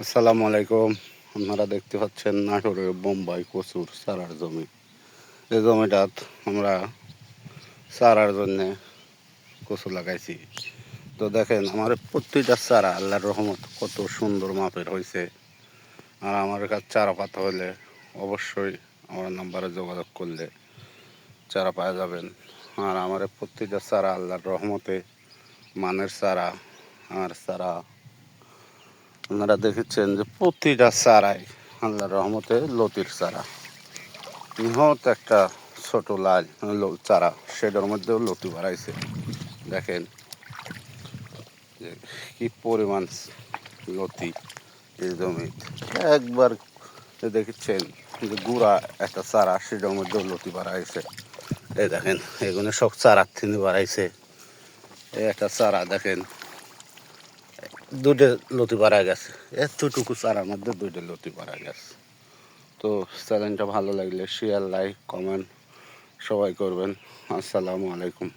আসসালামু আলাইকুম। আপনারা দেখতে পাচ্ছেন নাটোরের বোম্বাই কচুর চারার জমি। এই জমিটাত আমরা চারার জন্যে কচু লাগাইছি। তো দেখেন, আমার প্রতিটা চারা আল্লাহর রহমত কত সুন্দর মাপের হয়েছে আর আমার কাছে চারা পাতা হলে অবশ্যই আমার নাম্বারে যোগাযোগ করলে চারা পাওয়া যাবেন। আর আমার প্রতিটা চারা আল্লাহর রহমতে মানের চারা, আর চারা আপনারা দেখেছেন যে প্রতিটা চারাই আল্লাহর রহমতে লতির চারা। নিহত একটা ছোট লাল চারা, সেটার মধ্যেও লতি বাড়াইছে। দেখেন যে কি পরিমাণ লতি জমি। একবার দেখেছেন যে গুড়া একটা চারা, সেটার মধ্যেও লতি বাড়াইছে। এই দেখেন, এগুলো সব চারার থেকে বাড়াইছে। এই একটা চারা দেখেন দুটো লতি পারা গেছে। এতটুকু চারার মধ্যে দুটো লতি পারা গেছে। তো চ্যানেলটা ভালো লাগলে শেয়ার লাইক কমেন্ট সবাই করবেন। আসসালামু আলাইকুম।